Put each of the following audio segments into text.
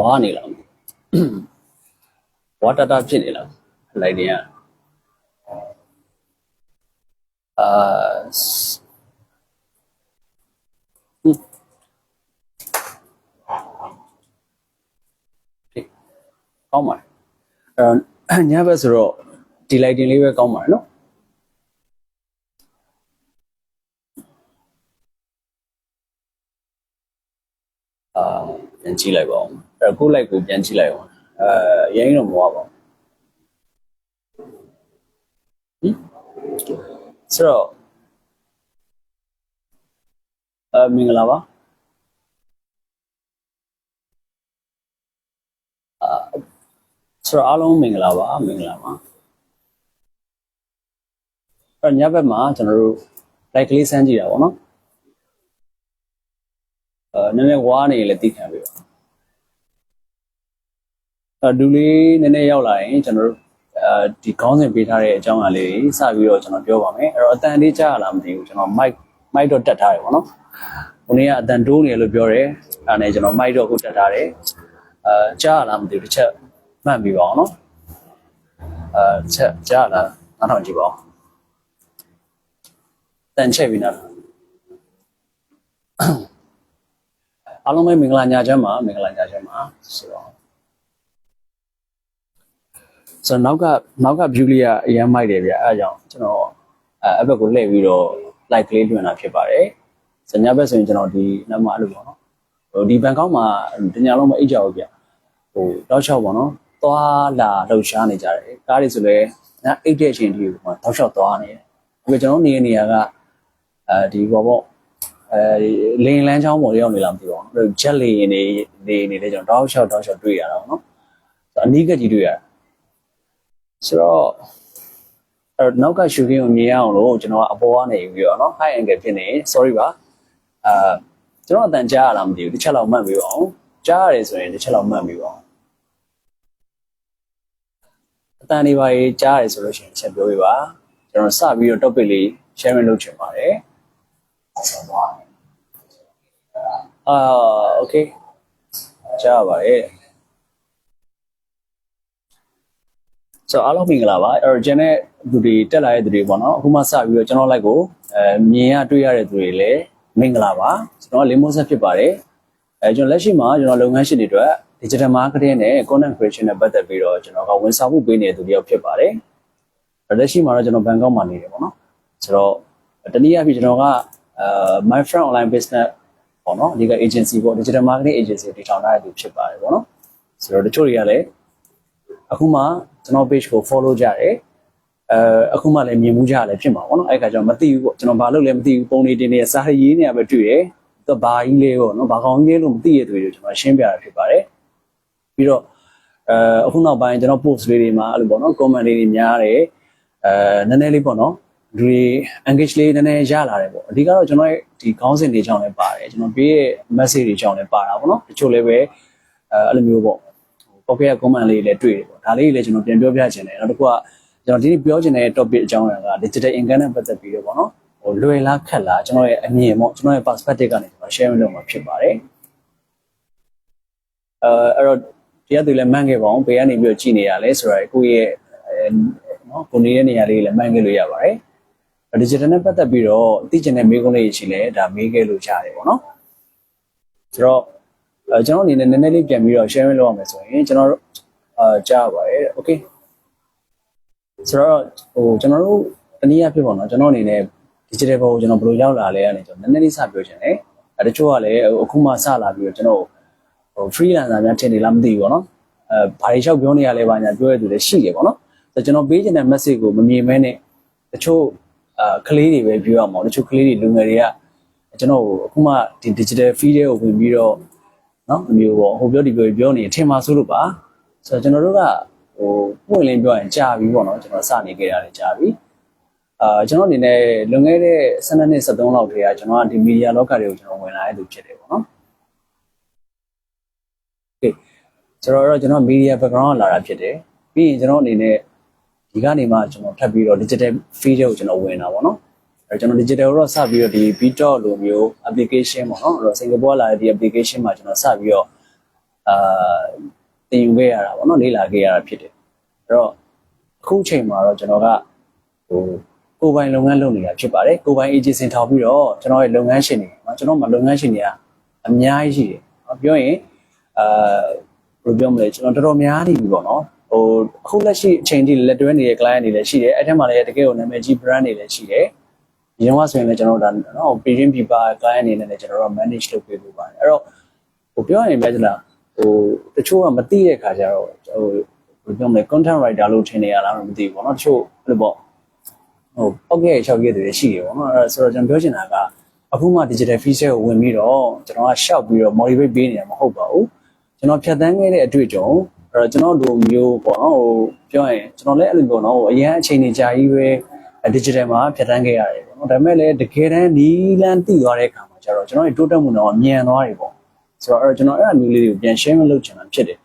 ဝါနေလားမသိဘူးဝါတတာဖြစ်နေလားလိုက်နေရအာဟွန်းဒီကောင်းပါလားအဲညဘက်ဆိုတော့ဒီ lighting လေးပဲကောင်းပါတယ်နော်အာပြန်ကြည့်လိုက်ပါဦး အဲ့ခု light ကိုပြန်ကြည့်လိုက်အောင်အဲရင်းတော့မဝပါဘူးဟင်ဆိုတော့အမင်္ဂလာပါအာဆိုတော့အားလုံးမင်္ဂလာပါမင်္ဂလာပါအဲ့ညဘက်မှာကျွန်တော်တို့ light ကလေးစမ်းကြည့်တာပေါ့နော်အဲနည်းနည်းဝါနေလည်းသိခံပြီပါ အဲဒူလေးနည်းနည်းရောက်လာရင်ကျွန်တော်တို့အဲဒီခေါင်းစဉ်ပေးထားတဲ့အကြောင်းအရာလေးစပြီးတော့ကျွန်တော်ပြောပါမယ်အဲ့တော့အတန်လေးကြားရလားမသိဘူးကျွန်တော် mic mic တော့တက်ထားတယ်ပေါ့နော်ခုနေ့ကအတန်တိုးနေလို့ပြောတယ်အဲ့ဒါနဲ့ကျွန်တော် mic တော့ခုတက်ထားတယ်အဲကြားရလားမသိဘူးတစ်ချက်မှတ်ပြီးပါအောင်နော်အဲတစ်ချက်ကြားရလားနားထောင်ကြည့်ပါဦးတန်ချက်ပြီးနားထောင်အားလုံးပဲမင်္ဂလာညချမ်းပါမင်္ဂလာညချမ်းပါဆိုတော့ ဆိုတော့နောက်ကနောက်က view လေးကအရမ်းမိုက်တယ်ဗျအဲအကြောင်းကျွန်တော်အဲအဘက်ကိုလှည့်ပြီးတော့ like ကလေးလွှင့်တာဖြစ်ပါတယ်စညဘက်ဆိုရင်ကျွန်တော်ဒီနောက်မှအဲ့လိုပေါ့နော်ဟိုဒီဘန်ကောက်မှာတညလုံးမအိတ်ကြဘူးဗျဟိုတောက်လျှောက်ပေါ့နော်သွားလာလှုပ်ရှားနေကြတယ်ကားတွေဆိုလည်းညအိတ်တဲ့အချိန်ထိဟိုတောက်လျှောက်သွားနေတယ်ပြီးတော့ကျွန်တော်နေနေရကအဲဒီဘောပေါ့အဲဒီလင်းလန်းချောင်းပေါ်ရောက်နေလားမသိပါဘူး။ဂျက်လီနေနေနေတဲ့ကျွန်တော်တောက်လျှောက်တောက်လျှောက်တွေ့ရတာပေါ့နော်။အနီးကကြီးတွေ့ရတာ။ ဆိုတော့အဲ့နောက်ကရှူကင်းကိုမြင်ရအောင်လို့ကျွန်တော်ကအပေါ်ကနေယူပြီးတော့နော် high angle ဖြစ်နေ sorry ပါအာကျွန်တော်အတန်ကြားရလားမသိဘူးတစ်ချက်လောက်မှတ်ပြီးပါအောင်ကြားရတယ်ဆိုရင်တစ်ချက်လောက်မှတ်ပြီးပါအောင်အတန်တွေပါရေးကြားရတယ်ဆိုလို့ရှိရင်ချက်ပြောပြပါကျွန်တော်စပြီးတော့ topic လေး sharing လုပ်ချင်ပါတယ်အာ okay ကြားပါတယ် ဆိုတော့အားလုံးမင်္ဂလာပါအဲ့တော့ကျွန်တဲ့သူတွေတက်လာတဲ့သူတွေပေါ့နော်အခုမှစပြီးတော့ကျွန်တော် like ကိုအဲမြင်ရတွေ့ရတဲ့သူတွေလည်းမင်္ဂလာပါကျွန်တော်လင်းမိုးဆက်ဖြစ်ပါတယ်အဲကျွန်တော်လက်ရှိမှာကျွန်တော်လုပ်ငန်းရှင်တွေအတွက် digital marketing နဲ့ content creation နဲ့ပတ်သက်ပြီးတော့ကျွန်တော်ကဝန်ဆောင်မှုပေးနေတဲ့သူတယောက်ဖြစ်ပါတယ်လက်ရှိမှာတော့ကျွန်တော်ဘန်ကောက်မှာနေတယ်ပေါ့နော်ဆိုတော့တနည်းအားဖြင့်ကျွန်တော်ကအဲ my friend online business ပေါ့နော်ဒီက agency ပေါ့ digital marketing agency ကိုတည်ထောင်ထားတဲ့သူဖြစ်ပါတယ်ပေါ့နော်ဆိုတော့တချို့တွေကလည်း အခုမှကျွန်တော် page ကို follow ကြတယ်အဲအခုမှလည်းမြင်မှုကြလည်းဖြစ်မှာပေါ့နော်အဲ့ခါကျတော့မသိဘူးပေါ့ကျွန်တော်ဘာလုပ်လဲမသိဘူးပုံနေတင်နေစာရေးနေရပဲတွေ့တယ်သူဘာကြီးလေးပေါ့နော်ဘာကောင်းကြီးလေးလို့မသိရတဲ့သူတွေကျွန်တော်ရှင်းပြတာဖြစ်ပါတယ်ပြီးတော့အဲအခုနောက်ပိုင်းကျွန်တော် post လေးတွေမှာအဲ့လိုပေါ့နော် comment လေးတွေများတယ်အဲနည်းနည်းလေးပေါ့နော်လူတွေ engage လေးနည်းနည်းရလာတယ်ပေါ့အဓိကတော့ကျွန်တော်ရဲ့ဒီခေါင်းစဉ်တွေကြောင့်လည်းပါတယ်ကျွန်တော်ပေးရဲ့ message တွေကြောင့်လည်းပါတာပေါ့နော်တချို့လည်းပဲအဲအဲ့လိုမျိုးပေါ့ ပေါ့ကဲ comment လေးလည်းတွေ့တယ်ပေါ့ဒါလေးတွေလည်းကျွန်တော်ပြန်ပြောပြချင်တယ်နောက်တစ်ခုကကျွန်တော်ဒီနေ့ပြောချင်တဲ့ topic အကြောင်းအရာက digital income နဲ့ပတ်သက်ပြီးတော့ပေါ့နော်ဟိုလွယ်လားခက်လားကျွန်တော်ရဲ့အမြင်ပေါ့ကျွန်တော်ရဲ့ perspective ကနေကျွန်တော် share လုပ်မှာဖြစ်ပါတယ်အဲအဲ့တော့တရားသူလည်းမှန်းခဲ့ပါအောင်ဘေးကနေပြီးတော့ကြည်နေရလဲဆိုတော့ကိုယ့်ရဲ့အဲနော်ကိုနေတဲ့နေရာလေးလည်းမှန်းခဲ့လို့ရပါတယ် digital နဲ့ပတ်သက်ပြီးတော့သိကျင်တဲ့မေးခွန်းလေးရှိလဲဒါမေးခဲ့လို့ရတယ်ပေါ့နော်ဆိုတော့ အဲကျွန်တော်အနေနဲ့နည်းနည်းလေးပြန်ပြီးတော့ sharing လုပ်ရမယ်ဆိုရင်ကျွန်တော်တို့အာကြားပါတယ် okay ဆိုတော့ဟိုကျွန်တော်တို့တနည်းအားဖြင့်ပေါ့နော်ကျွန်တော်အနေနဲ့ digital ဘောကိုကျွန်တော်ဘယ်လိုရောက်လာလဲကနေကျွန်တော်နည်းနည်းလေးစပြောချင်တယ်အဲတချို့ကလည်းအခုမှစလာပြီးတော့ကျွန်တော်ဟို freelancer များထင်နေလားမသိဘူးပေါ့နော်အဲဘာတွေလျှောက်ပြောနေရလဲဘာညာပြောရတဲ့သူလည်းရှိတယ်ပေါ့နော်ဆိုတော့ကျွန်တော်ပေးချင်တဲ့ message ကိုမမြင်မဲနဲ့တချို့အာကလေးတွေပဲပြောရမှာတချို့ကလေးတွေလူငယ်တွေကကျွန်တော်အခုမှဒီ digital field ကိုဝင်ပြီးတော့ เนาะအမျိုးပေါ့ဟိုပြောဒီပြောပြောနေထင်မှာဆိုလို့ပါဆိုတော့ကျွန်တော်တို့ကဟိုပွင့်လင်းပြောရင်ကြာပြီပေါ့နော်ကျွန်တော်စနေခဲ့ရတယ်ကြာပြီအာကျွန်တော်အနေနဲ့လွန်ခဲ့တဲ့12နှစ်13လောက်တည်းကကျွန်တော်ကဒီမီဒီယာလောကတွေကိုကျွန်တော်ဝင်လာတဲ့သူဖြစ်တယ်ပေါ့နော်โอเคကျွန်တော်တော့ကျွန်တော်မီဒီယာ background လာတာဖြစ်တယ်ပြီးရင်ကျွန်တော်အနေနဲ့ဒီကနေမှကျွန်တော်ထပ်ပြီးတော့ digital field ကိုကျွန်တော်ဝင်တာပေါ့နော် အဲကျွန်တော် digital တော့စပြီးတော့ဒီ BTO လိုမျိုး application ပေါ့နော်အဲ့တော့ Singapore လာတဲ့ဒီ application မှာကျွန်တော်စပြီးတော့ အာတည်ယူခဲ့ရတာပေါ့နော်လေ့လာခဲ့ရတာဖြစ်တယ်အဲ့တော့အခုချိန်မှာတော့ကျွန်တော်ကဟိုကိုယ်ပိုင်လုပ်ငန်းလုပ်နေတာဖြစ်ပါတယ်ကိုယ်ပိုင် agency ထောင်ပြီးတော့ကျွန်တော်ရဲ့လုပ်ငန်းရှင်တွေเนาะကျွန်တော်မှာလုပ်ငန်းရှင်တွေကအများကြီးရှိတယ်เนาะပြောရင်အာဘယ်လိုပြောမလဲကျွန်တော်တော်တော်များနေပြီပေါ့နော်ဟိုအခုလက်ရှိအချိန်ထိလက်တွဲနေတဲ့ client တွေလည်းရှိတယ်အဲ့ထက်မှလည်းတကယ်ကိုနာမည်ကြီး brand တွေလည်းရှိတယ် ဒီတော့ဆိုရင်လည်းကျွန်တော်တို့ဒါနော် parent people client အနေနဲ့လည်းကျွန်တော်တို့ manage လုပ်ပေးဖို့ပါတယ်အဲ့တော့ဟိုပြောရရင်ပဲကျွန်တော်ဟိုတချို့ကမသိတဲ့ခါကျတော့ဟိုဘယ်လိုပြောမလဲ content writer လို့ထင်နေရလားမသိဘူးပေါ့နော်တချို့အဲ့လိုပေါ့ဟို pocket ရဲ့6 GB တွေရှိတယ်ပေါ့နော်အဲ့ဆိုတော့ကျွန်တော်ပြောချင်တာကအခုမှ digital feature ကိုဝင်ပြီးတော့ကျွန်တော်ကရှောက်ပြီးတော့ motivate ပေးနေတာမဟုတ်ပါဘူးကျွန်တော်ဖြတ်သန်းခဲ့တဲ့အတွေ့အကြုံအဲ့တော့ကျွန်တော်တို့မျိုးပေါ့နော်ဟိုပြောရင်ကျွန်တော်လည်းအဲ့လိုပေါ့နော်ဟိုအရင်အချိန်ကြီးကြာကြီးပဲ digital မှာဖြတ်သန်းခဲ့ရတယ် ဒါပေမဲ့လည်းတကယ်တမ်းနီးလန်းတည်သွားတဲ့အခါမှာကျတော့ကျွန်တော်ရဲ့တိုးတက်မှုတော့မြန်သွားတယ်ပေါ့ဆိုတော့အဲ့တော့ကျွန်တော်အဲ့အမျိုးလေးတွေကိုပြန် share လုပ်ချင်တာဖြစ်တယ်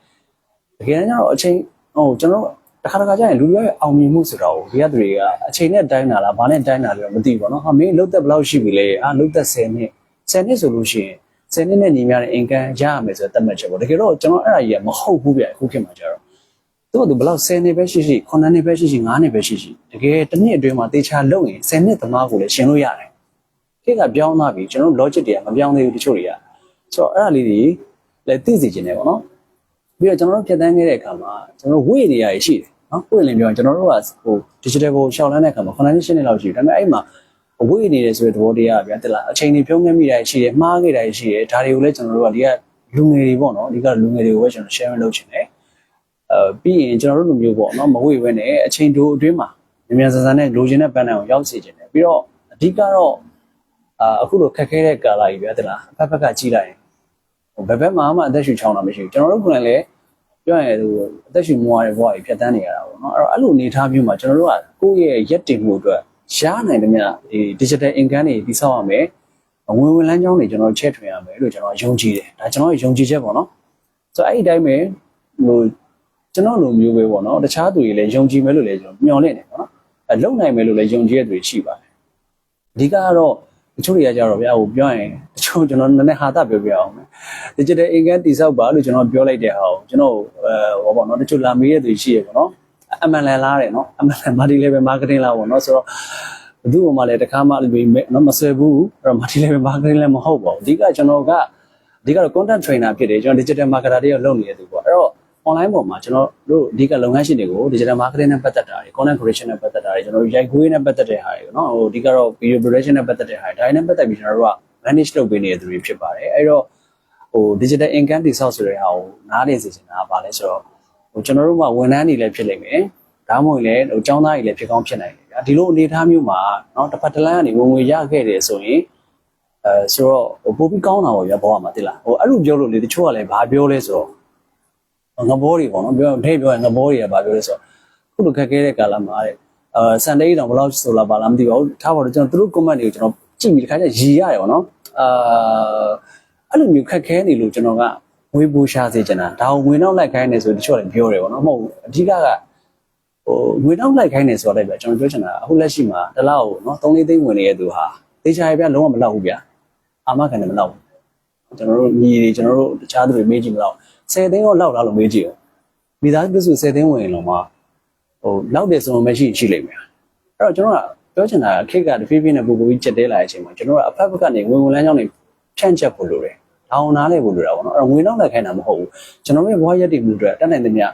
တကယ်တမ်းကျတော့အချိန်ဟိုကျွန်တော်တခါတခါကျရင်လူတွေရဲ့အောင်မြင်မှုဆိုတာကိုဒီကသူတွေကအချိန်နဲ့တိုင်းတာလားဘာနဲ့တိုင်းတာလဲမသိဘူးပေါ့နော်ဟာမင်းလုတ်သက်ဘယ်လောက်ရှိပြီလဲအာလုတ်သက်10နှစ်10နှစ်ဆိုလို့ရှိရင်10နှစ်နဲ့ညီမျှတဲ့ income ရရမယ်ဆိုတဲ့သတ်မှတ်ချက်ပေါ့တကယ်တော့ကျွန်တော်အဲ့ဒါကြီးကမဟုတ်ဘူးဗျအခုခေတ်မှာကျတော့ သူကသူဘယ်လောက်10နှစ်ပဲရှိရှိ9နှစ်ပဲရှိရှိ9နှစ်ပဲရှိရှိတကယ်တစ်နှစ်အတွင်းမှာတေချာလုပ်ရင်10နှစ်သမားကိုလည်းရှင်းလို့ရတယ်ခေတ်ကပြောင်းသွားပြီကျွန်တော် logic တွေကမပြောင်းသေးဘူးတချို့တွေကဆိုတော့အဲ့ဒါလေးတွေလည်းသိစေချင်တယ်ပေါ့နော်ပြီးတော့ကျွန်တော်တို့ဖြတ်တန်းခဲ့တဲ့အခါမှာကျွန်တော်ဝေ့နေရရှိတယ်နော်ပွင့်လင်းပြောရင်ကျွန်တော်တို့ကဟို digital ကိုရှောက်လန်းတဲ့အခါမှာ9နှစ်10နှစ်လောက်ရှိတယ်ဒါပေမဲ့အဲ့မှာအဝေးနေတယ်ဆိုတဲ့သဘောတရားဗျာတက်လာအချိန်တွေဖြုံးခဲ့မိတာရှိတယ်မှားခဲ့တာရှိတယ်ဒါတွေကိုလည်းကျွန်တော်တို့ကဒီကလူငယ်တွေပေါ့နော်ဒီကလူငယ်တွေကိုပဲကျွန်တော် share လုပ်ချင်တယ်အဲ ပြီးရင်ကျွန်တော်တို့လူမျိုးပေါ့နော်မဝေဘဲနဲ့အချိန်တိုအတွင်းမှာမြန်မြန်ဆန်ဆန်နဲ့လိုချင်တဲ့ပန်းတိုင်ကိုရောက်စေချင်တယ်ပြီးတော့အဓိကတော့အာအခုလိုခက်ခဲတဲ့ကာလကြီးဗျာတက်လာအဖက်ဖက်ကကြည့်လိုက်ရင်ဟိုဘယ်ဘက်မှာမှအသက်ရှူချောင်းတာမရှိဘူးကျွန်တော်တို့ကလည်းပြောရင်ဟိုအသက်ရှူမွားတဲ့ဘဝကြီးဖြတ်တန်းနေရတာပေါ့နော်အဲ့တော့အဲ့လိုအနေထားမျိုးမှာကျွန်တော်တို့ကကိုယ့်ရဲ့ရက်တင်မှုအတွက်ရှားနိုင်တယ်မြတ်ဒီ digital income တွေတိစောက်ရမယ်ဝင်ဝင်လမ်းကြောင်းတွေကျွန်တော်ချဲ့ထွင်ရမယ်လို့ကျွန်တော်ယုံကြည်တယ်ဒါကျွန်တော်ရဲ့ယုံကြည်ချက်ပေါ့နော်ဆိုတော့အဲ့ဒီတိုင်းပဲဟို ကျွန်တော်လိုမျိုးပဲပေါ့နော်တခြားသူတွေလည်းယုံကြည်မယ်လို့လည်းကျွန်တော်မျှော်လင့်တယ်ပေါ့နော်အဲလုံနိုင်မယ်လို့လည်းယုံကြည်ရတဲ့သူတွေရှိပါတယ်အဓိကကတော့တချို့တွေကကြတော့ဗျာဟိုပြောရင်တချို့ကျွန်တော်နည်းနည်းဟာတာပြောပြအောင်မယ် digital income တိစောက်ပါလို့ကျွန်တော်ပြောလိုက်တဲ့ဟာကိုကျွန်တော်အဲဟောပေါ့နော်တချို့လာမေးတဲ့သူရှိရပေါ့နော်အမှန်လည်းလားတယ်နော်အမှန်လည်း multi level marketing လားပေါ့နော်ဆိုတော့ဘယ်သူမှလည်းတခါမှလည်းနော်မဆွဲဘူးအဲ့တော့ multi level marketing လည်းမဟုတ်ပါဘူးအဓိကကျွန်တော်ကအဓိကတော့ content trainer ဖြစ်တယ်ကျွန်တော် digital marketer တွေလုပ်နေတဲ့သူပေါ့အဲ့တော့ online ပေါ်မှာကျွန်တော်တို့အဓိကလုပ်ငန်းရှင်တွေကို digital marketing နဲ့ပတ်သက်တာတွေ content creation နဲ့ပတ်သက်တာတွေကျွန်တော်တို့ရိုက်ခွေးနဲ့ပတ်သက်တဲ့ဟာတွေနော်ဟိုအဓိကတော့ video production နဲ့ပတ်သက်တဲ့ဟာတွေဒါတွေနဲ့ပတ်သက်ပြီးကျွန်တော်တို့က manage လုပ်ပေးနေတဲ့သူတွေဖြစ်ပါတယ်အဲ့တော့ဟို digital income တိဆောက်ဆိုတဲ့ဟာကိုနားလည်စေချင်တာကဘာလဲဆိုတော့ဟိုကျွန်တော်တို့ကဝန်ထမ်းတွေလည်းဖြစ်လိမ့်မယ်ဒါမှမဟုတ်လည်းဟိုចောင်းသားတွေလည်းဖြစ်ကောင်းဖြစ်နိုင်တယ်ဗျာဒီလိုအနေအထားမျိုးမှာเนาะတစ်ဖက်တစ်လမ်းကနေဝင်ဝင်ရခဲ့တယ်ဆိုရင်အဲဆိုတော့ဟိုပိုပြီးကောင်းတာပေါ့ဗျာဘဝမှာတိလားဟိုအဲ့လိုပြောလို့လေတချို့ကလည်းဘာပြောလဲဆိုတော့ ငဘောတွေပေါ့နော်ပြောထိပြောရင်ငဘောတွေကဘာပြောလဲဆိုတော့ခုလိုခက်ခဲတဲ့ကာလမှာတဲ့အာစန်ဒေးတောင်ဘယ်လောက်ဆိုလာပါလားမသိပါဘူးထားပါတော့ကျွန်တော်သူတို့ comment တွေကိုကျွန်တော်ကြည့်ပြီးတခါကျရီရတယ်ပေါ့နော်အာအဲ့လိုမျိုးခက်ခဲနေလို့ကျွန်တော်ကဝေးပူရှာစေချင်တာဒါကိုဝင်တော့လိုက်ခိုင်းနေဆိုတချို့လည်းပြောတယ်ပေါ့နော်မဟုတ်ဘူးအဓိကကဟိုငွေတော့လိုက်ခိုင်းနေဆိုတော့လည်းဗျာကျွန်တော်ပြောချင်တာအခုလက်ရှိမှာတစ်လောက်နော်3လေးသိန်းဝင်နေတဲ့သူဟာတေချာရဗျာလုံးဝမလောက်ဘူးဗျာအာမခံတယ်မလောက်ဘူးကျွန်တော်တို့ညီတွေကျွန်တော်တို့တခြားသူတွေမေးကြည့်မလောက် 10သိန်းတော့လောက်လားလို့မေးကြည့်ရောမိသားစု10သိန်းဝင်ရင်တော့မှဟိုလောက်တယ်ဆိုမှမရှိရှိလိမ့်မယ်အဲ့တော့ကျွန်တော်ကပြောချင်တာကခေတ်ကတဖြည်းဖြည်းနဲ့ပို့ပို့ကြီးချက်တဲလာတဲ့အချိန်မှာကျွန်တော်ကအဖက်ဖက်ကနေဝင်ဝင်လမ်းကြောင်းတွေဖြန့်ချက်ဖို့လိုတယ်တောင်းနားလေဖို့လိုတာပေါ့နော်အဲ့တော့ငွေတော့လိုက်ခိုင်းတာမဟုတ်ဘူးကျွန်တော်ရဲ့ဘဝရက်တည်မှုတွေတက်နိုင်တဲ့မြတ်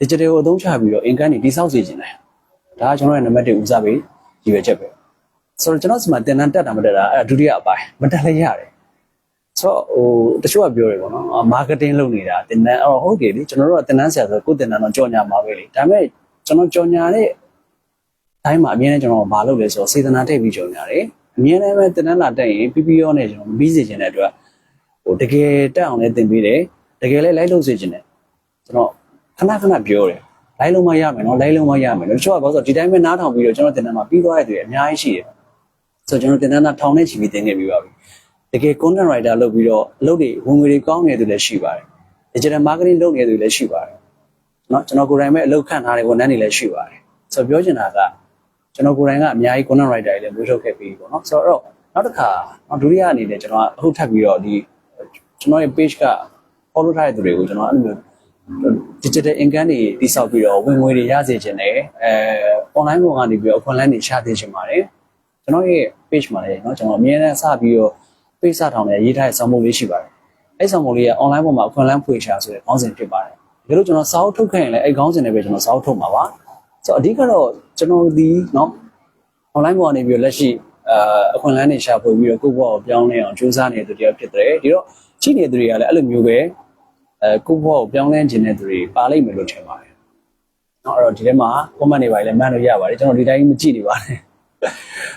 digital ကိုအသုံးချပြီးတော့ income တွေတိစောက်စေချင်တယ်ဒါကကျွန်တော်ရဲ့နံပါတ်1ဦးစားပေးရည်ရွယ်ချက်ပဲဆိုတော့ကျွန်တော်စမှာတင်တန်းတက်တာမတက်တာအဲ့ဒါဒုတိယအပိုင်းမတက်လည်းရတယ်ဆို တော့ဟိုတချို့ကပြောတယ်ပေါ့နော်မာကတင်လုပ်နေတာတင်တန်းအော်ဟုတ်ကဲ့လေကျွန်တော်တို့ကတင်တန်းဆရာဆိုကိုယ်တင်တန်းတော့ကြော်ညာမှာပဲလေဒါပေမဲ့ကျွန်တော်ကြော်ညာတဲ့တိုင်းမှာအမြဲတမ်းကျွန်တော်မလုပ်လဲဆိုတော့စေတနာတိတ်ပြီးကြော်ညာတယ်အမြဲတမ်းပဲတင်တန်းလာတက်ရင် PPO နဲ့ကျွန်တော်မပြီးစေချင်တဲ့အတွက်ဟိုတကယ်တက်အောင်လည်းတင်ပေးတယ်တကယ်လည်းလိုက်လုပ်စေချင်တယ်ကျွန်တော်ခဏခဏပြောတယ်လိုက်လုံးမရမယ်နော်လိုက်လုံးမရမယ်လို့တချို့ကဘာလို့ဆိုဒီတိုင်းပဲနားထောင်ပြီးတော့ကျွန်တော်တင်တန်းမှာပြီးသွားတဲ့သူတွေအများကြီးရှိတယ်ဆိုတော့ကျွန်တော်တင်တန်းသားထောင်နဲ့ချီပြီးတင်ခဲ့ပြီးပါပြီ တကယ် content writer လုပ်ပြီးတော့အလုပ်တွေဝင်ငွေတွေကောင်းနေတဲ့သူလည်းရှိပါတယ် digital marketing လုပ်နေတဲ့သူလည်းရှိပါတယ်เนาะကျွန်တော်ကိုယ်တိုင်ပဲအလုပ်ခန့်ထားတဲ့ဝန်ထမ်းတွေလည်းရှိပါတယ်ဆိုတော့ပြောချင်တာကကျွန်တော်ကိုယ်တိုင်ကအများကြီး content writer တွေလည်းမျိုးထုတ်ခဲ့ပြီးပေါ့เนาะဆိုတော့နောက်တစ်ခါနောက်ဒုတိယအနေနဲ့ကျွန်တော်ကအခုထပ်ပြီးတော့ဒီကျွန်တော်ရဲ့ page က follow ထားတဲ့သူတွေကိုကျွန်တော်အဲ့လိုမျိုး digital income တွေတိစောက်ပြီးတော့ဝင်ငွေတွေရစေချင်တယ်အဲ online ပေါ်ကနေပြီးတော့အခွင့်အလမ်းတွေရှာသိချင်ပါတယ်ကျွန်တော်ရဲ့ page မှာလည်းเนาะကျွန်တော်အမြဲတမ်းစပြီးတော့ page စထောင်နေရေးထားတဲ့ဆောင်းပုံလေးရှိပါတယ်အဲ့ဆောင်းပုံလေးက online ပေါ်မှာအခွင့်အလမ်းဖွေရှာဆိုတဲ့ခေါင်းစဉ်ဖြစ်ပါတယ်ဒါလို့ကျွန်တော်စာအုပ်ထုတ်ခဲ့ရင်လည်းအဲ့ခေါင်းစဉ်နဲ့ပဲကျွန်တော်စာအုပ်ထုတ်မှာပါဆိုတော့အဓိကတော့ကျွန်တော်ဒီเนาะ online ပေါ်ကနေပြီးတော့လက်ရှိအာအခွင့်အလမ်းတွေရှာဖွေပြီးတော့ကိုယ့်ဘဝကိုပြောင်းလဲအောင်ကြိုးစားနေတဲ့သူတွေဖြစ်တယ်ဒီတော့ရှိနေတဲ့သူတွေကလည်းအဲ့လိုမျိုးပဲအဲကိုယ့်ဘဝကိုပြောင်းလဲခြင်းတဲ့သူတွေပါလိမ့်မယ်လို့ထင်ပါတယ်เนาะအဲ့တော့ဒီထဲမှာ comment တွေပါလည်းမှန်းလို့ရပါတယ်ကျွန်တော်ဒီတိုင်းမကြည့်နေပါနဲ့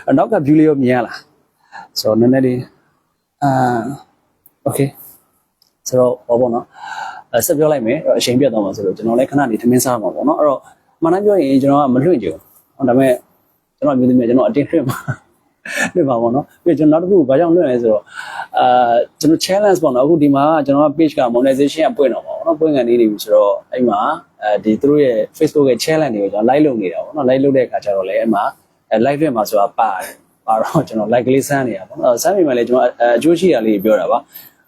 အနောက်က view လေးရောမြင်ရလားဆိုတော့နည်းနည်းလေး အာ okay ဆိုတော့ဘောပေါ့နော်အဲဆက်ပြောလိုက်မယ်အဲ့တော့အချိန်ပြတ်သွားမှာဆိုတော့ကျွန်တော်လည်းခဏနေထမင်းစားမှာပေါ့နော်အဲ့တော့မှန်တယ်ပြောရင်ကျွန်တော်ကမလွင့်ကြဘူးဟောဒါပေမဲ့ကျွန်တော်မျိုးသမီးကျွန်တော်အတင်းလွင့်မှာလွင့်ပါပေါ့နော်ပြီးကျွန်တော်နောက်တစ်ခုဘာကြောင့်လွင့်လဲဆိုတော့အာကျွန်တော် challenge ပေါ့နော်အခုဒီမှာကျွန်တော်က page က monetization ကပွင့်တော့ပါပေါ့နော်ပွင့်ကနေနေပြီဆိုတော့အဲ့မှာအဲဒီသူတို့ရဲ့ Facebook ရဲ့ challenge တွေကိုကျွန်တော် live လုပ်နေတာပေါ့နော် live လုပ်တဲ့အခါကျတော့လည်းအဲ့မှာအဲ live တွေမှာဆိုတာပါတယ် ပါတော့ကျွန်တော် like ကလေးစမ်းနေတာပေါ့နော်စမ်းမိမှလည်းကျွန်တော်အကျိုးရှိတာလေးပြောတာပါ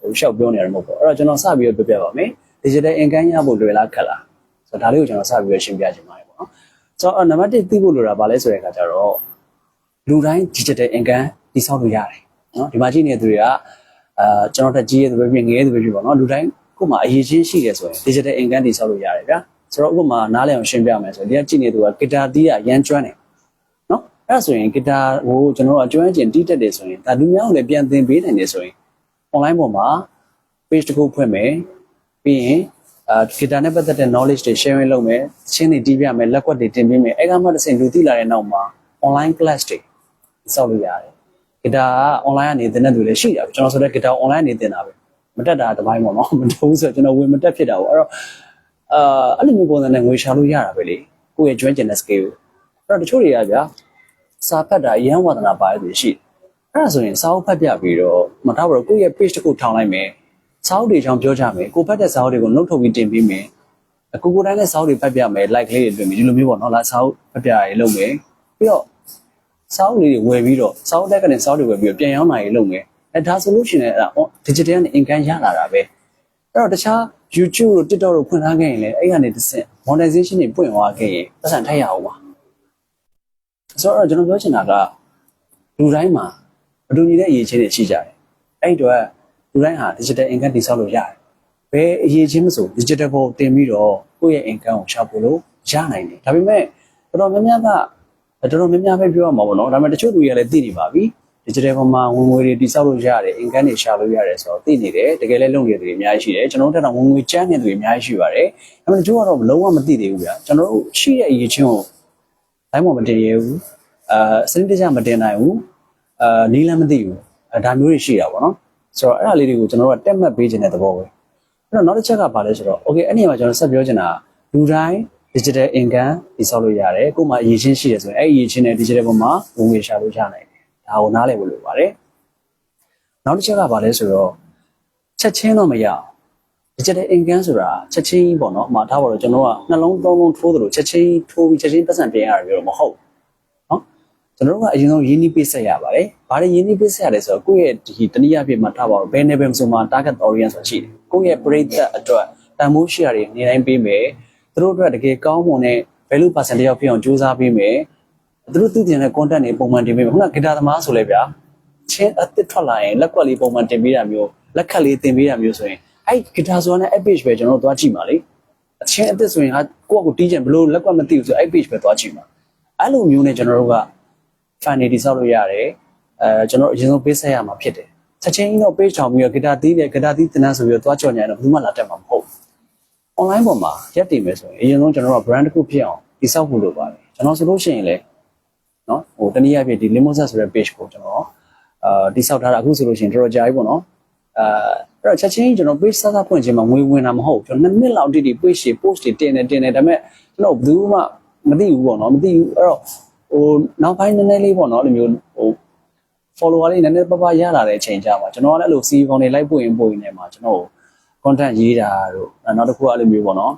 ဟိုရှောက်ပြောနေရတယ်မဟုတ်ဘူးအဲ့တော့ကျွန်တော်စပြီးတော့ပြပြပါမယ် digital income ရဖို့လွယ်လားခက်လားဆိုတော့ဒါလေးကိုကျွန်တော်စပြီးတော့ရှင်းပြချင်ပါတယ်ပေါ့နော်ဆိုတော့နံပါတ်1သိဖို့လိုတာဗာလဲဆိုတဲ့အခါကျတော့လူတိုင်း digital income တည်ဆောက်လို့ရတယ်နော်ဒီမှာကြည့်နေတဲ့သူတွေကအာကျွန်တော်တက်ကြီးရဲ့သူပဲဖြစ်ငယ်ရဲ့သူပဲဖြစ်ပေါ့နော်လူတိုင်းကိုယ်မှာအရေးချင်းရှိတယ်ဆိုရင် digital income တည်ဆောက်လို့ရတယ်ဗျာဆိုတော့ဥပမာနားလည်အောင်ရှင်းပြမယ်ဆိုရင်ဒီကကြည့်နေသူကဂီတာတီးရရမ်းကျွမ်းတယ်နော် အဲ့ဒါဆိုရင်ဂီတာဟိုကျွန်တော်တို့အကျွမ်းကျင်တီးတတ်တယ်ဆိုရင်ဒါလူများကိုလည်းပြန်သင်ပေးနိုင်တယ်ဆိုရင် online ပေါ်မှာ page တစ်ခုဖွင့်မယ်ပြီးရင်အာဂီတာနဲ့ပတ်သက်တဲ့ knowledge တွေ sharing လုပ်မယ်ချင်းတွေတီးပြမယ်လက်ကွက်တွေတင်ပေးမယ်အဲ့ကမှတစ်ဆင့်လူသိလာတဲ့နောက်မှာ online class တွေစောက်လို့ရတယ်ဂီတာက online ကနေသင်တဲ့သူလည်းရှိတာပဲကျွန်တော်ဆိုတဲ့ဂီတာ online နေသင်တာပဲမတက်တာတစ်ပိုင်းပေါ့နော်မတက်ဘူးဆိုတော့ကျွန်တော်ဝင်မတက်ဖြစ်တာပေါ့အဲ့တော့အာအဲ့လိုမျိုးပုံစံနဲ့ငွေရှာလို့ရတာပဲလေကိုယ့်ရဲ့ကျွမ်းကျင်တဲ့ skill အဲ့တော့တချို့တွေကဗျာ စာဖတ်တာအရန်ဝါသနာပါတဲ့သူရှိတယ်အဲ့ဒါဆိုရင်စာအုပ်ဖတ်ပြပြီးတော့မထားပါတော့ကိုယ့်ရဲ့ page တစ်ခုထောင်လိုက်မယ်စာအုပ်တွေအကြောင်းပြောကြမယ်ကိုဖတ်တဲ့စာအုပ်တွေကိုနှုတ်ထုတ်ပြီးတင်ပေးမယ်အကိုကိုတိုင်းနဲ့စာအုပ်တွေဖတ်ပြမယ် like လေးတွေတွေ့မယ်ဒီလိုမျိုးပေါ့နော်လားစာအုပ်ဖတ်ပြရေးလုပ်မယ်ပြီးတော့စာအုပ်လေးတွေဝယ်ပြီးတော့စာအုပ်တက်ကနေစာအုပ်တွေဝယ်ပြီးတော့ပြန်ရောင်းနိုင်ရေးလုပ်မယ်အဲဒါဆိုလို့ရှိရင်အဲ့ဒါ digital နဲ့ income ရလာတာပဲအဲ့တော့တခြား YouTube တို့ TikTok တို့ဖွင့်ထားခဲ့ရင်လည်းအဲ့ကနေတစ်ဆင့် monetization တွေပွင့်သွားခဲ့ရင်ပတ်စံထည့်ရအောင်ပါ ဆိုတော့ကျွန်တော်ပြောချင်တာကလူတိုင်းမှာအတူညီတဲ့အရေးချင်းတွေရှိကြတယ်အဲ့ဒီတော့လူတိုင်းဟာ digital income တည်ဆောက်လို့ရတယ်ဘယ်အရေးချင်းမဆို digital ပေါ်တင်ပြီးတော့ကိုယ့်ရဲ့ income ကိုရှာဖို့လို့ရနိုင်တယ်ဒါပေမဲ့တော်တော်များများကတော်တော်များများပဲပြောရမှာပေါ့နော်ဒါပေမဲ့တချို့လူတွေကလည်းသိနေပါပြီ digital ပေါ်မှာဝင်ငွေတွေတည်ဆောက်လို့ရတယ် income တွေရှာလို့ရတယ်ဆိုတော့သိနေတယ်တကယ်လည်းလုပ်နေတယ်အများကြီးရှိတယ်ကျွန်တော်တို့တက်တော့ဝင်ငွေကျန်းနေတယ်အများကြီးရှိပါတယ်ဒါပေမဲ့တချို့ကတော့လုံးဝမသိသေးဘူးဗျာကျွန်တော်တို့ရှိတဲ့အရေးချင်းကို တိုင်းပေါ်မတင်ရဘူးအာစနစ်တကျမတင်နိုင်ဘူးအာနီးလမ်းမသိဘူးအဲဒါမျိုးတွေရှိတာပေါ့နော်ဆိုတော့အဲ့ဒါလေးတွေကိုကျွန်တော်တို့ကတက်မှတ်ပေးခြင်းတဲ့သဘောပဲအဲ့တော့နောက်တစ်ချက်ကဘာလဲဆိုတော့ okay အဲ့ဒီမှာကျွန်တော်ဆက်ပြောချင်တာလူတိုင်း digital income တည်ဆောက်လို့ရတယ်ကို့မှာအရေးချင်းရှိရဆိုရင်အဲ့ဒီအရေးချင်းနဲ့ digital ပေါ်မှာဝင်ငွေရှာလို့ရနိုင်တယ်ဒါကိုနားလည်ဖို့လိုပါတယ်နောက်တစ်ချက်ကဘာလဲဆိုတော့ချက်ချင်းတော့မရအောင် digital income ဆိုတာချက်ချင်းပေါ့နော်အမှာထားပါတော့ကျွန်တော်ကနှလုံးသုံးလုံးထိုးသလိုချက်ချင်းထိုးပြီးချက်ချင်းပတ်စံပြင်ရတယ်ပြောတော့မဟုတ်နော်ကျွန်တော်တို့ကအရင်ဆုံးရင်းနှီးပိတ်ဆက်ရပါတယ်ဘာလဲရင်းနှီးပိတ်ဆက်ရလဲဆိုတော့ကိုယ့်ရဲ့ဒီတနည်းအားဖြင့်မှာထားပါတော့ဘယ် level ဆိုမှ target audience ဆိုတာရှိတယ်ကိုယ့်ရဲ့ break အတွက်တန်ဖိုး share တွေနေတိုင်းပေးမယ်သူတို့အတွက်တကယ်ကောင်းမွန်တဲ့ value person တယောက်ဖြစ်အောင်ကြိုးစားပေးမယ်သူတို့သိတဲ့ content တွေပုံမှန်တင်ပေးမယ်ခုနကဂီတာသမားဆိုလဲဗျာချင်းအစ်စ်ထွက်လာရင်လက်ကွက်လေးပုံမှန်တင်ပေးတာမျိုးလက်ခတ်လေးတင်ပေးတာမျိုးဆိုရင် အဲ့ဂီတာဆိုတာနဲ့ app page ပဲကျွန်တော်တို့သွားကြည့်ပါလေအချင်းအစ်စ်ဆိုရင်ဟာကိုယ့်အကိုတီးချင်ဘလို့လက်ကွက်မသိဘူးဆိုအဲ့ page ပဲသွားကြည့်ပါအဲ့လိုမျိုးနဲ့ကျွန်တော်တို့က fan တွေတိစောက်လို့ရတယ်အဲကျွန်တော်အရင်ဆုံး page ဆက်ရမှာဖြစ်တယ်ချက်ချင်းကြီးတော့ page ထောင်ပြီးတော့ဂီတာတီးတယ်ဂီတာတီးတင်တဲ့ဆိုပြီးတော့သွားကြော်ညာရင်တော့ဘယ်သူမှလာတက်မှာမဟုတ်ဘူး online ပေါ်မှာရက်တည်မယ်ဆိုရင်အရင်ဆုံးကျွန်တော်တို့က brand တစ်ခုဖြစ်အောင်တိစောက်ဖို့လိုပါတယ်ကျွန်တော်ဆိုလို့ရှိရင်လေနော်ဟိုတနည်းအားဖြင့်ဒီ Limousin ဆိုတဲ့ page ကိုကျွန်တော်အာတိစောက်ထားတာအခုဆိုလို့ရှိရင်တော်တော်ကြာပြီပေါ့နော် အာအဲ့တော့ချက်ချင်းကျွန်တော် page စသဖွင့်ခြင်းမှာငွေဝင်တာမဟုတ်ဘူးကျွန်တော်နှစ်နှစ်လောက်တိတိ page တွေ post တွေတင်နေတင်နေဒါပေမဲ့ကျွန်တော်ဘယ်သူမှမသိဘူးပေါ့နော်မသိဘူးအဲ့တော့ဟိုနောက်ပိုင်းနည်းနည်းလေးပေါ့နော်အဲ့လိုမျိုးဟို follower လေးနည်းနည်းပပရလာတဲ့အချိန်ကြာမှာကျွန်တော်ကလည်းအဲ့လို CV ကောင်တွေလိုက်ပို့ရင်ပို့ရင်လည်းမှာကျွန်တော် content ရေးတာတို့နောက်တစ်ခုကအဲ့လိုမျိုးပေါ့နော်